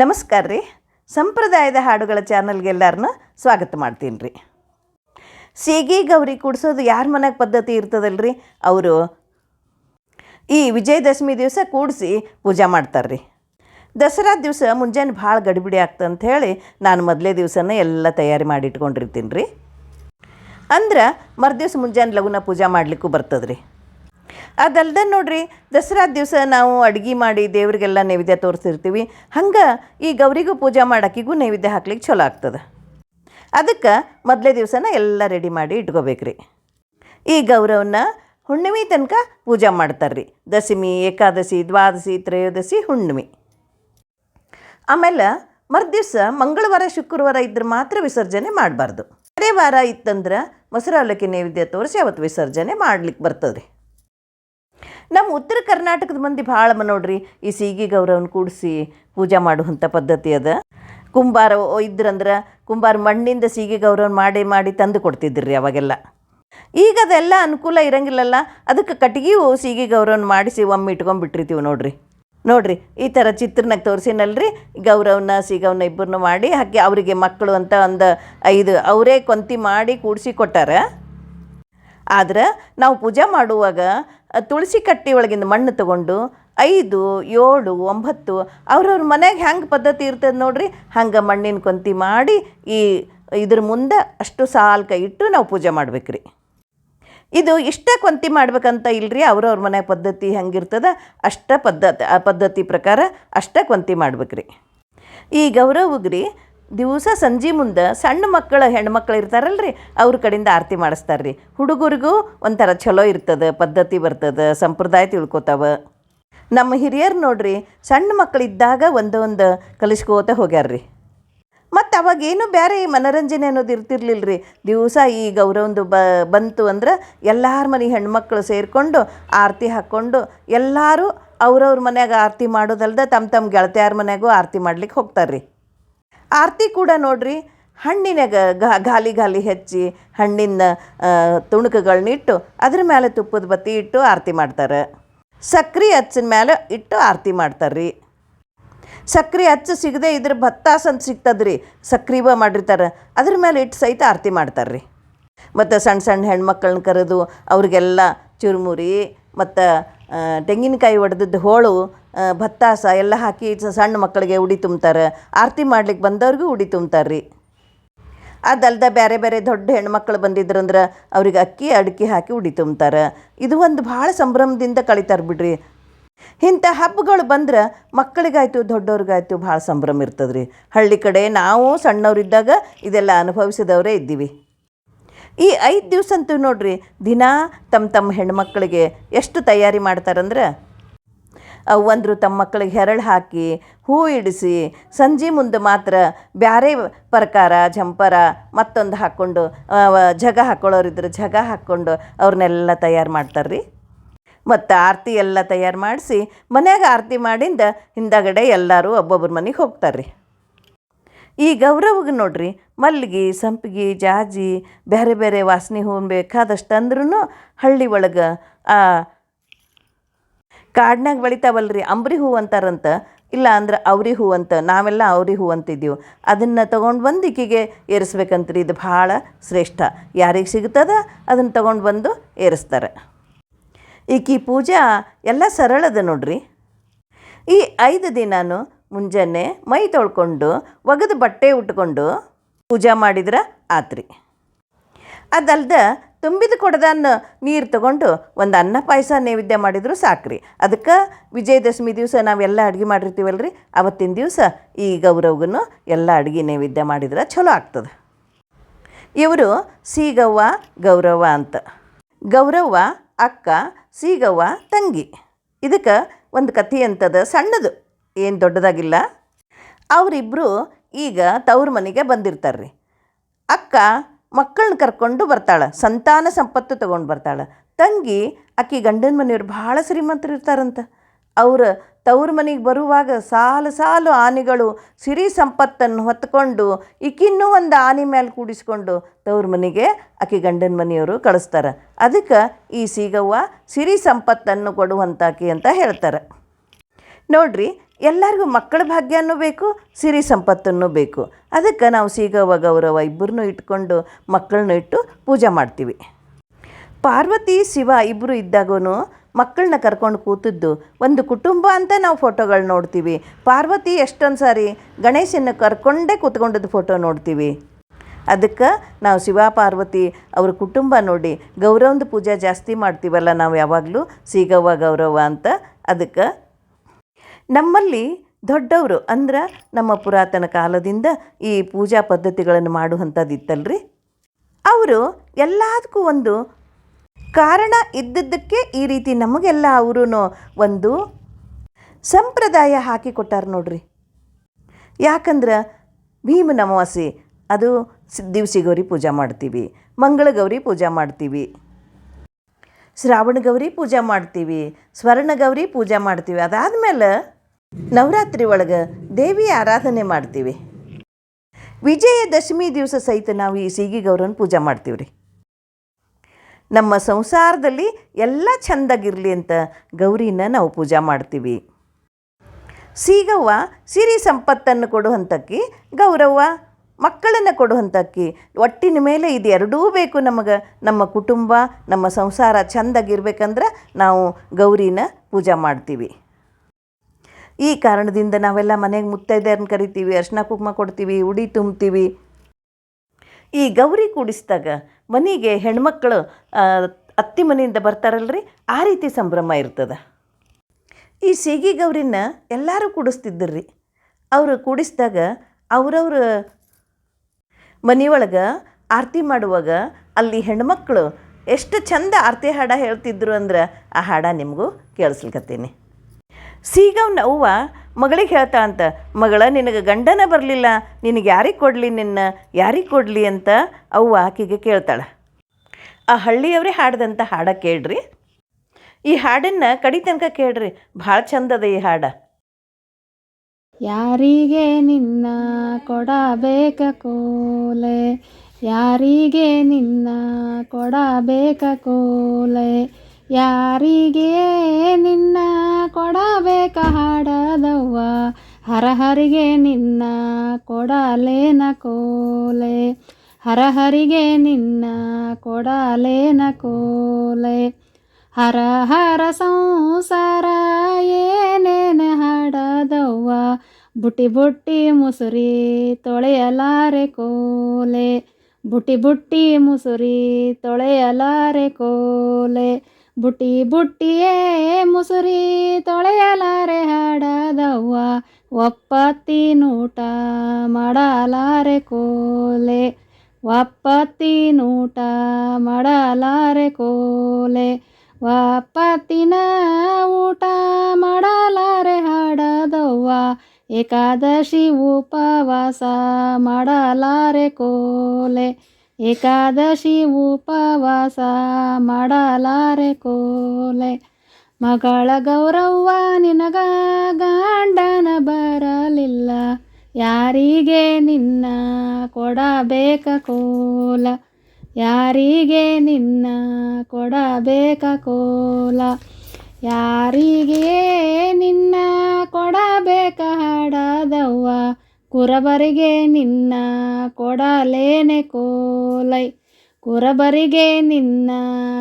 ನಮಸ್ಕಾರ ರೀ. ಸಂಪ್ರದಾಯದ ಹಾಡುಗಳ ಚಾನಲ್ಗೆ ಎಲ್ಲರನ್ನ ಸ್ವಾಗತ ಮಾಡ್ತೀನಿ ರೀ. ಸೀಗಿ ಗೌರಿ ಕೂಡಿಸೋದು ಯಾರ ಮನೆಗೆ ಪದ್ಧತಿ ಇರ್ತದಲ್ರಿ? ಅವರು ಈ ವಿಜಯದಶಮಿ ದಿವಸ ಕೂಡಿಸಿ ಪೂಜೆ ಮಾಡ್ತಾರೆ ರೀ ದಸರಾ ದಿವಸ ಮುಂಜಾನೆ ಭಾಳ ಗಡಿಬಿಡಿ ಆಗ್ತದೆ ಅಂತ ಹೇಳಿ ನಾನು ಮೊದಲೇ ದಿವಸನ ಎಲ್ಲ ತಯಾರಿ ಮಾಡಿ ಇಟ್ಕೊಂಡಿರ್ತೀನಿ ರೀ. ಅಂದ್ರೆ ಮರುದಿವ್ಸ ಮುಂಜಾನೆ ಲಘುನ ಪೂಜೆ ಮಾಡಲಿಕ್ಕೂ ಬರ್ತದೆ ರೀ ಅದಲ್ದೆ ನೋಡ್ರಿ, ದಸರಾ ದಿವಸ ನಾವು ಅಡುಗೆ ಮಾಡಿ ದೇವರಿಗೆಲ್ಲ ನೈವೇದ್ಯ ತೋರಿಸಿರ್ತೀವಿ. ಹಂಗೆ ಈ ಗೌರಿಗೂ ಪೂಜೆ ಮಾಡೋಕ್ಕಿಗೂ ನೈವೇದ್ಯ ಹಾಕ್ಲಿಕ್ಕೆ ಚಲೋ ಆಗ್ತದೆ. ಅದಕ್ಕೆ ಮೊದಲೇ ದಿವಸನ ಎಲ್ಲ ರೆಡಿ ಮಾಡಿ ಇಟ್ಕೋಬೇಕು ರೀ ಈ ಗೌರವನ್ನ ಹುಣ್ಣಿಮೆ ತನಕ ಪೂಜೆ ಮಾಡ್ತಾರೆ ರೀ ದಶಮಿ, ಏಕಾದಶಿ, ದ್ವಾದಶಿ, ತ್ರಯೋದಶಿ, ಹುಣ್ಣಿಮೆ. ಆಮೇಲೆ ಮರುದಿವ್ಸ ಮಂಗಳವಾರ, ಶುಕ್ರವಾರ ಇದ್ರೆ ಮಾತ್ರ ವಿಸರ್ಜನೆ ಮಾಡಬಾರ್ದು. ಅದೇ ವಾರ ಇತ್ತಂದ್ರೆ ಮೊಸರು ಅವಲಕ್ಕಿ ನೈವೇದ್ಯ ತೋರಿಸಿ ಅವತ್ತು ವಿಸರ್ಜನೆ ಮಾಡ್ಲಿಕ್ಕೆ ಬರ್ತದೆ ರೀ ನಮ್ಮ ಉತ್ತರ ಕರ್ನಾಟಕದ ಮಂದಿ ಭಾಳ ನೋಡ್ರಿ. ಈ ಸೀಗಿ ಗೌರವನ ಕೂಡಿಸಿ ಪೂಜೆ ಮಾಡುವಂಥ ಪದ್ಧತಿ ಅದ. ಕುಂಬಾರ ಇದ್ರಂದ್ರೆ ಕುಂಬಾರ ಮಣ್ಣಿಂದ ಸೀಗೆ ಗೌರವನ ಮಾಡಿ ಮಾಡಿ ತಂದು ಕೊಡ್ತಿದ್ರು ಅವಾಗೆಲ್ಲ. ಈಗ ಅದೆಲ್ಲ ಅನುಕೂಲ ಇರಂಗಿಲ್ಲಲ್ಲ, ಅದಕ್ಕೆ ಕಟ್ಗಿಯು ಸೀಗೆ ಗೌರವನ ಮಾಡಿಸಿ ಒಮ್ಮೆ ಇಟ್ಕೊಂಡ್ಬಿಟ್ಟಿರ್ತೀವಿ ನೋಡ್ರಿ. ನೋಡ್ರಿ, ಈ ಥರ ಚಿತ್ರನಾಗ ತೋರಿಸಿನಲ್ರಿ ಗೌರವನ ಸೀಗವನ್ನ ಇಬ್ಬರನ್ನು ಮಾಡಿ ಹಾಕಿ ಅವರಿಗೆ ಮಕ್ಕಳು ಅಂತ ಒಂದು ಐದು ಅವರೇ ಕೊಂತಿ ಮಾಡಿ ಕೂಡಿಸಿ ಕೊಟ್ಟಾರ. ಆದ್ರೆ ನಾವು ಪೂಜೆ ಮಾಡುವಾಗ ತುಳಸಿ ಕಟ್ಟಿ ಒಳಗಿಂದ ಮಣ್ಣು ತಗೊಂಡು ಐದು, ಏಳು, ಒಂಬತ್ತು, ಅವ್ರವ್ರ ಮನೆಗೆ ಹೆಂಗೆ ಪದ್ಧತಿ ಇರ್ತದೆ ನೋಡ್ರಿ? ಹಂಗೆ ಮಣ್ಣಿನ ಕೊಂತಿ ಮಾಡಿ ಈ ಇದ್ರ ಮುಂದೆ ಅಷ್ಟು ಸಾಲ್ ಕೈ ಇಟ್ಟು ನಾವು ಪೂಜೆ ಮಾಡ್ಬೇಕ್ರಿ. ಇದು ಇಷ್ಟ ಕೊಂತಿ ಮಾಡ್ಬೇಕಂತ ಇಲ್ರಿ? ಅವ್ರವ್ರ ಮನೆ ಪದ್ಧತಿ ಹೆಂಗಿರ್ತದ? ಅಷ್ಟ ಪದ್ಧತಿ, ಆ ಪದ್ಧತಿ ಪ್ರಕಾರ ಅಷ್ಟ ಕೊಂತಿ ಮಾಡ್ಬೇಕ್ರಿ. ಈ ಗೌರವಗ್ರಿ ದಿವಸ ಸಂಜೆ ಮುಂದೆ ಸಣ್ಣ ಮಕ್ಕಳು ಹೆಣ್ಮಕ್ಳು ರೀ ಅವ್ರ ಕಡೆಯಿಂದ ಆರತಿ ಮಾಡಿಸ್ತಾರೆ ರೀ ಹುಡುಗರಿಗೂ ಒಂಥರ ಚಲೋ ಇರ್ತದೆ, ಪದ್ಧತಿ ಬರ್ತದೆ, ಸಂಪ್ರದಾಯ ತಿಳ್ಕೊತಾವೆ. ನಮ್ಮ ಹಿರಿಯರು ನೋಡ್ರಿ, ಸಣ್ಣ ಮಕ್ಕಳಿದ್ದಾಗ ಒಂದೊಂದು ಕಲಿಸ್ಕೋತ ರೀ ಮತ್ತು ಅವಾಗೇನು ಬೇರೆ ಮನೋರಂಜನೆ ಅನ್ನೋದು ಇರ್ತಿರ್ಲಿಲ್ಲ ರೀ ದಿವಸ ಈ ಗೌರವಂದು ಬ, ಬಂತು ಅಂದ್ರೆ ಎಲ್ಲರ ಮನೆ ಹೆಣ್ಮಕ್ಳು ಸೇರಿಕೊಂಡು ಆರತಿ ಹಾಕ್ಕೊಂಡು ಎಲ್ಲರೂ ಅವ್ರವ್ರ ಮನ್ಯಾಗ ಆರತಿ ಮಾಡೋದಲ್ದ ತಮ್ಮ ತಮ್ಮ ಗೆಳತಿಯಾರ ಮನೆಯಾಗೂ ಆರತಿ ಮಾಡ್ಲಿಕ್ಕೆ ಹೋಗ್ತಾರೆ ರೀ ಆರತಿ ಕೂಡ ನೋಡ್ರಿ, ಹಣ್ಣಿನ ಗಾಲಿ ಗಾಲಿ ಹೆಚ್ಚಿ ಹಣ್ಣಿನ ತುಣುಕುಗಳನ್ನಿಟ್ಟು ಅದ್ರ ಮೇಲೆ ತುಪ್ಪದ ಬತ್ತಿ ಇಟ್ಟು ಆರತಿ ಮಾಡ್ತಾರೆ. ಸಕ್ರೆ ಹಚ್ಚಿನ ಮೇಲೆ ಇಟ್ಟು ಆರತಿ ಮಾಡ್ತಾರೆ ರೀ ಸಕ್ರೆ ಹಚ್ಚು ಸಿಗದೆ ಇದ್ರ ಭತ್ತಾಸ್ ಅಂತ ಸಿಗ್ತದೆ ರೀ ಸಕ್ರಿವ ಮಾಡಿರ್ತಾರೆ, ಅದ್ರ ಮೇಲೆ ಇಟ್ಟು ಸಹಿತ ಆರತಿ ಮಾಡ್ತಾರೆ ರೀ ಮತ್ತು ಸಣ್ಣ ಸಣ್ಣ ಹೆಣ್ಮಕ್ಳನ್ನ ಕರೆದು ಅವ್ರಿಗೆಲ್ಲ ಚುರುಮುರಿ, ಮತ್ತು ತೆಂಗಿನಕಾಯಿ ಒಡೆದದ್ದು ಹೋಳು ಭತ್ತಾಸ ಎಲ್ಲ ಹಾಕಿ ಸಣ್ಣ ಮಕ್ಕಳಿಗೆ ಉಡಿ ತುಂಬ್ತಾರೆ. ಆರತಿ ಮಾಡ್ಲಿಕ್ಕೆ ಬಂದವ್ರಿಗೂ ಉಡಿ ತುಂಬ್ತಾರೆ ರೀ ಅದಲ್ದೆ ಬೇರೆ ಬೇರೆ ದೊಡ್ಡ ಹೆಣ್ಮಕ್ಳು ಬಂದಿದ್ರಂದ್ರೆ ಅವ್ರಿಗೆ ಅಕ್ಕಿ, ಅಡಿಕೆ ಹಾಕಿ ಉಡಿ ತುಂಬ್ತಾರೆ. ಇದು ಒಂದು ಭಾಳ ಸಂಭ್ರಮದಿಂದ ಕಳಿತಾರೆ ಬಿಡ್ರಿ. ಇಂಥ ಹಬ್ಬಗಳು ಬಂದ್ರೆ ಮಕ್ಕಳಿಗಾಯ್ತು, ದೊಡ್ಡವ್ರಿಗಾಯ್ತು ಭಾಳ ಸಂಭ್ರಮ ಇರ್ತದೆ ರೀ ಹಳ್ಳಿ ಕಡೆ ನಾವು ಸಣ್ಣವರಿದ್ದಾಗ ಇದೆಲ್ಲ ಅನುಭವಿಸಿದವರೇ ಇದ್ದೀವಿ. ಈ ಐದು ದಿವಸ ಅಂತೂ ನೋಡ್ರಿ ದಿನ ತಮ್ಮ ತಮ್ಮ ಹೆಣ್ಮಕ್ಳಿಗೆ ಎಷ್ಟು ತಯಾರಿ ಮಾಡ್ತಾರಂದ್ರೆ ಅವಂದ್ರು ತಮ್ಮ ಮಕ್ಕಳಿಗೆ ಹೆರಳು ಹಾಕಿ, ಹೂ ಇಡಿಸಿ, ಸಂಜೆ ಮುಂದೆ ಮಾತ್ರ ಬ್ಯಾರೆ ಪ್ರಕಾರ ಜಂಪರ ಮತ್ತೊಂದು ಹಾಕ್ಕೊಂಡು ಜಗ ಹಾಕ್ಕೊಳ್ಳೋರಿದ್ರೆ ಜಗ ಹಾಕ್ಕೊಂಡು ಅವ್ರನ್ನೆಲ್ಲ ತಯಾರು ಮಾಡ್ತಾರೆ ರೀ ಮತ್ತು ಆರತಿ ಎಲ್ಲ ತಯಾರು ಮಾಡಿಸಿ, ಮನ್ಯಾಗ ಆರತಿ ಮಾಡಿಂದ ಹಿಂದಗಡೆ ಎಲ್ಲರೂ ಒಬ್ಬೊಬ್ಬರ ಮನೆಗೆ ಹೋಗ್ತಾರೆ ರೀ ಈ ಗೌರವಗೆ ನೋಡ್ರಿ, ಮಲ್ಲಿಗೆ, ಸಂಪಿಗೆ, ಜಾಜಿ ಬೇರೆ ಬೇರೆ ವಾಸನೆ ಹೂವು ಬೇಕಾದಷ್ಟು ಅಂದ್ರೂ ಹಳ್ಳಿ ಒಳಗೆ ಕಾಡ್ನಾಗ ಬೆಳಿತಾವಲ್ರಿ, ಅಂಬ್ರಿ ಹೂ ಅಂತಾರಂತ. ಇಲ್ಲ ಅಂದ್ರೆ ಅವ್ರಿ ಹೂ ಅಂತ, ನಾವೆಲ್ಲ ಅವ್ರಿ ಹೂ ಅಂತಿದ್ದೀವಿ. ಅದನ್ನು ತೊಗೊಂಡು ಬಂದು ಈಕಿಗೆ ಏರಿಸ್ಬೇಕಂತ್ರಿ, ಇದು ಭಾಳ ಶ್ರೇಷ್ಠ. ಯಾರಿಗೆ ಸಿಗ್ತದ, ಅದನ್ನು ತೊಗೊಂಡು ಬಂದು ಏರಿಸ್ತಾರೆ. ಈಕಿ ಪೂಜಾ ಎಲ್ಲ ಸರಳದ ನೋಡ್ರಿ. ಈ ಐದು ದಿನಾನು ಮುಂಜಾನೆ ಮೈ ತೊಳ್ಕೊಂಡು ಒಗೆದು ಬಟ್ಟೆ ಉಟ್ಕೊಂಡು ಪೂಜೆ ಮಾಡಿದ್ರೆ ಆತ್ರಿ. ಅದಲ್ದ ತುಂಬಿದ ಕೊಡದನ್ನ ನೀರು ತಗೊಂಡು ಒಂದು ಅನ್ನ ಪಾಯಸ ನೈವೇದ್ಯ ಮಾಡಿದ್ರು ಸಾಕ್ರಿ. ಅದಕ್ಕೆ ವಿಜಯದಶಮಿ ದಿವಸ ನಾವೆಲ್ಲ ಅಡುಗೆ ಮಾಡಿರ್ತೀವಲ್ರಿ, ಅವತ್ತಿನ ದಿವಸ ಈ ಗೌರವ್ಗೂ ಎಲ್ಲ ಅಡುಗೆ ನೈವೇದ್ಯ ಮಾಡಿದ್ರೆ ಚಲೋ ಆಗ್ತದೆ. ಇವರು ಸೀಗವ್ವ, ಗೌರವ್ವ ಅಂತ. ಗೌರವ್ವ, ಅಕ್ಕ, ಸೀಗವ್ವ, ತಂಗಿ. ಇದಕ್ಕೆ ಒಂದು ಕಥೆ ಅಂತದ ಸಣ್ಣದು, ಏನು ದೊಡ್ಡದಾಗಿಲ್ಲ. ಅವರಿಬ್ಬರು ಈಗ ತವ್ರ ಮನೆಗೆ ಬಂದಿರ್ತಾರೆ ರೀ ಅಕ್ಕ ಮಕ್ಕಳನ್ನ ಕರ್ಕೊಂಡು ಬರ್ತಾಳೆ. ಸಂತಾನ ಸಂಪತ್ತು ತಗೊಂಡು ಬರ್ತಾಳೆ. ತಂಗಿ ಆಕೆ ಗಂಡನ ಮನೆಯವ್ರು ಭಾಳ ಶ್ರೀಮಂತರು ಇರ್ತಾರಂತ ಅವ್ರ ತವ್ರ ಮನೆಗೆ ಬರುವಾಗ ಸಾಲು ಸಾಲು ಆನೆಗಳು ಸಿರಿ ಸಂಪತ್ತನ್ನು ಹೊತ್ಕೊಂಡು, ಈಕಿನ್ನೂ ಒಂದು ಆನೆ ಮೇಲೆ ಕೂಡಿಸ್ಕೊಂಡು ತವ್ರ ಮನೆಗೆ ಆಕೆ ಗಂಡನ ಮನೆಯವರು ಕಳಿಸ್ತಾರೆ. ಅದಕ್ಕೆ ಈ ಸೀಗವ್ವ ಸಿರಿ ಸಂಪತ್ತನ್ನು ಕೊಡುವಂತಾಕಿ ಅಂತ ಹೇಳ್ತಾರೆ. ನೋಡ್ರಿ ಎಲ್ಲರಿಗೂ ಮಕ್ಕಳ ಭಾಗ್ಯನೂ ಬೇಕು, ಸಿರಿ ಸಂಪತ್ತನ್ನು ಬೇಕು. ಅದಕ್ಕೆ ನಾವು ಸೀಗವ್ವ ಗೌರವ ಇಬ್ಬರನ್ನೂ ಇಟ್ಕೊಂಡು ಮಕ್ಕಳನ್ನ ಇಟ್ಟು ಪೂಜೆ ಮಾಡ್ತೀವಿ. ಪಾರ್ವತಿ, ಶಿವ ಇಬ್ಬರು ಇದ್ದಾಗೂ ಮಕ್ಕಳನ್ನ ಕರ್ಕೊಂಡು ಕೂತಿದ್ದು ಒಂದು ಕುಟುಂಬ ಅಂತ ನಾವು ಫೋಟೋಗಳು ನೋಡ್ತೀವಿ. ಪಾರ್ವತಿ ಎಷ್ಟೊಂದು ಸಾರಿ ಗಣೇಶನ ಕರ್ಕೊಂಡೇ ಕೂತ್ಕೊಂಡದ್ದು ಫೋಟೋ ನೋಡ್ತೀವಿ. ಅದಕ್ಕೆ ನಾವು ಶಿವ, ಪಾರ್ವತಿ ಅವ್ರ ಕುಟುಂಬ ನೋಡಿ ಗೌರವದ ಪೂಜೆ ಜಾಸ್ತಿ ಮಾಡ್ತೀವಲ್ಲ ನಾವು ಯಾವಾಗಲೂ, ಸೀಗವ್ವ ಗೌರವ ಅಂತ ಅದಕ್ಕೆ ನಮ್ಮಲ್ಲಿ ದೊಡ್ಡವರು ಅಂದ್ರೆ ನಮ್ಮ ಪುರಾತನ ಕಾಲದಿಂದ ಈ ಪೂಜಾ ಪದ್ಧತಿಗಳನ್ನು ಮಾಡುವಂಥದ್ದು ಇತ್ತಲ್ರಿ. ಅವರು ಎಲ್ಲದಕ್ಕೂ ಒಂದು ಕಾರಣ ಇದ್ದದ್ದಕ್ಕೆ ಈ ರೀತಿ ನಮಗೆಲ್ಲ ಅವರು ಒಂದು ಸಂಪ್ರದಾಯ ಹಾಕಿಕೊಟ್ಟಾರ ನೋಡ್ರಿ. ಯಾಕಂದ್ರೆ ಭೀಮನ ಅಮಾವಾಸ್ಯೆ ಅದು ಸಿ- ದಿವಸಿ ಗೌರಿ ಪೂಜೆ ಮಾಡ್ತೀವಿ ಮಂಗಳ ಗೌರಿ ಪೂಜೆ ಮಾಡ್ತೀವಿ ಶ್ರಾವಣ ಗೌರಿ ಪೂಜೆ ಮಾಡ್ತೀವಿ ಸ್ವರ್ಣ ಗೌರಿ ಪೂಜೆ ಮಾಡ್ತೀವಿ, ಅದಾದಮೇಲೆ ನವರಾತ್ರಿ ಒಳಗೆ ದೇವಿ ಆರಾಧನೆ ಮಾಡ್ತೀವಿ. ವಿಜಯದಶಮಿ ದಿವಸ ಸಹಿತ ನಾವು ಈ ಸೀಗಿ ಗೌರವನ ಪೂಜೆ ಮಾಡ್ತೀವಿ ರೀ ನಮ್ಮ ಸಂಸಾರದಲ್ಲಿ ಎಲ್ಲ ಚಂದಾಗಿರಲಿ ಅಂತ ಗೌರಿನ ನಾವು ಪೂಜೆ ಮಾಡ್ತೀವಿ. ಸೀಗವ್ವ ಸಿರಿ ಸಂಪತ್ತನ್ನು ಕೊಡುವಂಥಕ್ಕಿ ಗೌರವ್ವ, ಮಕ್ಕಳನ್ನು ಕೊಡುವಂಥಕ್ಕಿ ಒಟ್ಟಿನ ಮೇಲೆ ಇದು ಎರಡೂ ಬೇಕು ನಮಗೆ. ನಮ್ಮ ಕುಟುಂಬ, ನಮ್ಮ ಸಂಸಾರ ಚಂದಾಗಿರ್ಬೇಕಂದ್ರೆ ನಾವು ಗೌರಿನ ಪೂಜೆ ಮಾಡ್ತೀವಿ. ಈ ಕಾರಣದಿಂದ ನಾವೆಲ್ಲ ಮನೆಗೆ ಮುತ್ತೈದೆಯರನ್ನ ಕರಿತೀವಿ ಅರ್ಶಿನ ಕುಂಕುಮ ಕೊಡ್ತೀವಿ, ಉಡಿ ತುಂಬ್ತೀವಿ ಈ ಗೌರಿ ಕೂಡಿಸಿದಾಗ ಮನೆಗೆ ಹೆಣ್ಮಕ್ಳು ಅತ್ತಿ ಮನೆಯಿಂದ ಬರ್ತಾರಲ್ರಿ? ಆ ರೀತಿ ಸಂಭ್ರಮ ಇರ್ತದೆ. ಈ ಸೀಗಿ ಗೌರಿನ ಎಲ್ಲರೂ ಕೂಡಿಸ್ತಿದ್ದರ್ರಿ. ಅವರು ಕೂಡಿಸಿದಾಗ ಅವರವ್ರ ಮನೆಯೊಳಗೆ ಆರತಿ ಮಾಡುವಾಗ ಅಲ್ಲಿ ಹೆಣ್ಮಕ್ಳು ಎಷ್ಟು ಚಂದ ಆರತಿ ಹಾಡ ಹೇಳ್ತಿದ್ರು ಅಂದ್ರೆ ಆ ಹಾಡ ನಿಮಗೂ ಕೇಳಿಸ್ಲಿಕತ್ತೀನಿ. ಸೀಗವ್ನ ಅವ್ವ ಮಗಳಿಗೆ ಹೇಳ್ತಾ ಅಂತ, ಮಗಳ, ನಿನಗೆ ಗಂಡನ ಬರಲಿಲ್ಲ, ನಿನಗೆ ಯಾರಿಗೆ ಕೊಡಲಿ ನಿನ್ನ, ಯಾರಿಗೆ ಕೊಡಲಿ ಅಂತ ಅವ್ವ ಆಕೆಗೆ ಕೇಳ್ತಾಳೆ. ಆ ಹಳ್ಳಿಯವರೇ ಹಾಡ್ದಂಥ ಹಾಡ ಕೇಳ್ರಿ. ಈ ಹಾಡನ್ನು ಕಡಿ ತನಕ ಕೇಳ್ರಿ, ಭಾಳ ಚಂದದ ಈ ಹಾಡ. ಯಾರಿಗೆ ನಿನ್ನ ಕೊಡಬೇಕ ಕೋಲೆ, ಯಾರಿಗೆ ನಿನ್ನ ಕೊಡಬೇಕ ಕೋಲೆ ಯಾರಿಗೆ ನಿನ್ನ ಕೊಡಬೇಕ ಹಾಡದವ್ವ? ಹರಹರಿಗೆ ನಿನ್ನ ಕೊಡಲೇನ ಕೋಲೆ? ಹರಹರಿಗೆ ನಿನ್ನ ಕೊಡಲೇನ ಕೋಲೆ? ಹರ ಹರ ಸಂಸಾರ ಏನೇನ ಹಾಡದವ್ವ? ಬುಟ್ಟಿ ಬುಟ್ಟಿ ಮುಸುರಿ ತೊಳೆಯಲಾರೆ ಕೋಲೆ? ಬುಟ್ಟಿ ಬುಟ್ಟಿ ಮುಸುರಿ ತೊಳೆಯಲಾರೆ ಕೋಲೆ? ಬುಟ್ಟಿ ಬುಟ್ಟಿಯೇ ಮುಸುರಿ ತೊಳೆಯಲಾರೆ ಹಾಡದವ್ವ ಒಪ್ಪತ್ತಿನೂಟ ಮಾಡಲಾರೆ ಕೋಲೆ ಒಪ್ಪತ್ತಿನೂಟ ಮಾಡಲಾರೆ ಕೋಲೆ, ಒಪ್ಪತ್ತಿನ ಊಟ ಮಾಡಲಾರೆ ಹಾಡದವ್ವ, ಏಕಾದಶಿ ಉಪವಾಸ ಮಾಡಲಾರೆ ಕೋಲೆ. ಏಕಾದಶಿ ಉಪವಾಸ ಮಾಡಲಾರೆ ಕೋಲೆ. ಮಗಳ ಗೌರವ್ವ ನಿನಗ ಗಂಡನ ಬರಲಿಲ್ಲ. ಯಾರಿಗೆ ನಿನ್ನ ಕೊಡಬೇಕ ಕೋಲ? ಯಾರಿಗೆ ನಿನ್ನ ಕೊಡಬೇಕ ಕೋಲ? ಯಾರಿಗೆ ನಿನ್ನ ಕೊಡಬೇಕ ಹಾಡದವ್ವ? ಕುರಬರಿಗೆ ನಿನ್ನ ಕೊಡಲೇನೆ ಕೋಲೈ. ಕುರಬರಿಗೆ ನಿನ್ನ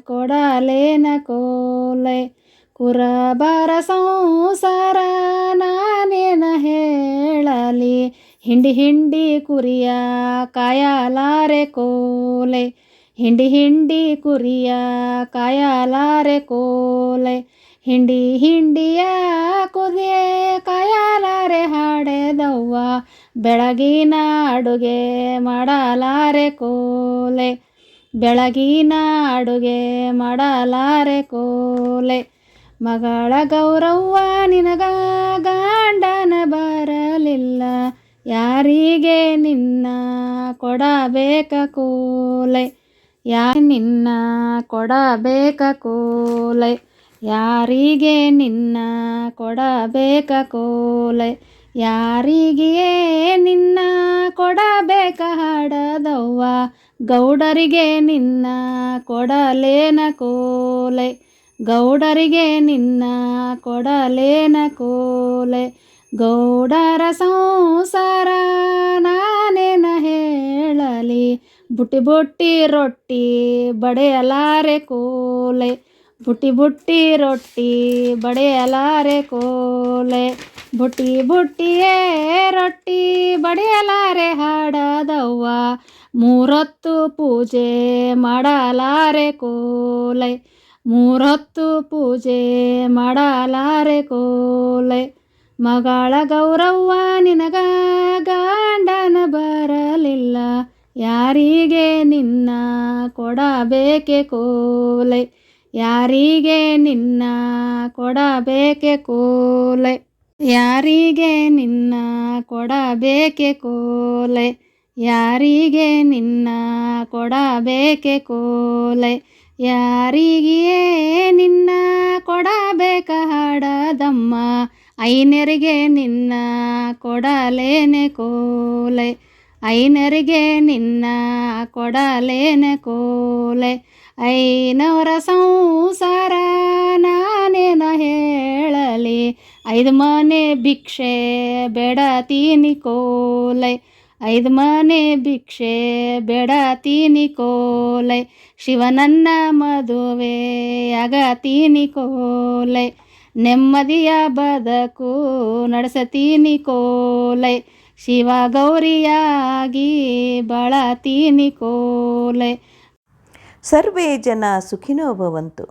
ಕೊಡಲೇನ ಕೋಲೈ. ಕುರಬರ ಸಂಸಾರ ನಾನೇನ ಹೇಳಲಿ? ಹಿಂಡಿ ಹಿಂಡಿ ಕುರಿಯ ಕಾಯಲಾರೆ ಕೋಲೆ. ಹಿಂಡಿ ಹಿಂಡಿ ಕುರಿಯ ಕಾಯಲಾರೆ ಕೋಲೆ. ಹಿಂಡಿ ಹಿಂಡಿಯ ಕುರಿಯ ಕಾಯ ಬೆಳಗಿನ ಅಡುಗೆ ಮಾಡಲಾರೆ ಕೋಲೆ. ಬೆಳಗಿನ ಅಡುಗೆ ಮಾಡಲಾರೆ ಕೋಲೆ. ಮಗಳ ಗೌರವ್ವ ನಿನಗ ಗಂಡನ ಬರಲಿಲ್ಲ. ಯಾರಿಗೆ ನಿನ್ನ ಕೊಡಬೇಕ ಕೋಲೆ? ಯಾ ನಿನ್ನ ಕೊಡಬೇಕ ಕೋಲೆ? ಯಾರಿಗೆ ನಿನ್ನ ಕೊಡಬೇಕ ಕೋಲೆ? ಯಾರಿಗೆ ನಿನ್ನ ಕೊಡಬೇಕ ಹಾಡದವ್ವ, ಗೌಡರಿಗೆ ನಿನ್ನ ಕೊಡಲೇನ ಕೋಲೆ, ಗೌಡರಿಗೆ ನಿನ್ನ ಕೊಡಲೇನ ಕೋಲೆ. ಗೌಡರ ಸಂಸಾರ ನಾನೇನ ಹೇಳಲಿ ಬುಟ್ಟಿ ಬುಟ್ಟಿ ರೊಟ್ಟಿ ಬಡೆಯಲಾರೆ ಕೋಲೆ. ಬುಟ್ಟಿ ಬುಟ್ಟಿ ರೊಟ್ಟಿ ಬಡೆಯಲಾರೆ ಕೋಲೆ. ಬುಟ್ಟಿ ಬುಟ್ಟಿಯೇ ರೊಟ್ಟಿ ಬಡಿಯಲಾರೆ ಹಾಡದವ್ವ. ಮೂರತ್ತು ಪೂಜೆ ಮಾಡಲಾರೆ ಕೋಲೆ. ಮೂರತ್ತು ಪೂಜೆ ಮಾಡಲಾರೆ ಕೋಲೆ. ಮಗಳ ಗೌರವ್ವ ನಿನಗ ಗಂಡನ ಬರಲಿಲ್ಲ. ಯಾರಿಗೆ ನಿನ್ನ ಕೊಡಬೇಕೆ ಕೋಲೆ? ಯಾರಿಗೆ ನಿನ್ನ ಕೊಡಬೇಕೆ ಕೋಲೆ? ಯಾರಿಗೆ ನಿನ್ನ ಕೊಡಬೇಕೆ ಕೋಲೆ? ಯಾರಿಗೆ ನಿನ್ನ ಕೊಡಬೇಕೆ ಕೋಲೆ? ಯಾರಿಗೆ ನಿನ್ನ ಕೊಡಬೇಕ ಹಾಡದಮ್ಮ? ಐನರಿಗೆ ನಿನ್ನ ಕೊಡಲೇನೆ ಕೋಲೆ? ಐನರಿಗೆ ನಿನ್ನ ಕೊಡಲೇನ ಕೋಲೆ? ಐನವರ ಸಂಸಾರ ನಾನೇನ ಹೇಳಲಿ? ಐದು ಮನೆ ಭಿಕ್ಷೆ ಬೇಡತೀನಿ ಕೋಲೆ. ಐದು ಮನೆ ಭಿಕ್ಷೆ ಬೇಡತೀನಿ ಕೋಲೆ. ಶಿವನನ್ನ ಮದುವೆ ಆಗತೀನಿ ಕೋಲೆ. ನೆಮ್ಮದಿಯ ಬದಕು ನಡೆಸತೀನಿ ಕೋಲೆ. ಶಿವ ಗೌರಿಯಾಗಿ ಬಳತೀನಿ ಕೋಲೆ. ಸರ್ವೇ ಜನ ಸುಖಿನೋ ಭವಂತು,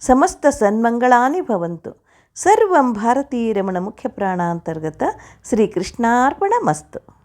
ಸಮಸ್ತ ಸನ್ಮಂಗಳಾನಿ ಭವಂತು. ಸರ್ವಂ ಭಾರತೀ ರಮಣ ಮುಖ್ಯ ಪ್ರಾಣಾಂತರ್ಗತ ಶ್ರೀಕೃಷ್ಣಾರ್ಪಣ ಮಸ್ತು.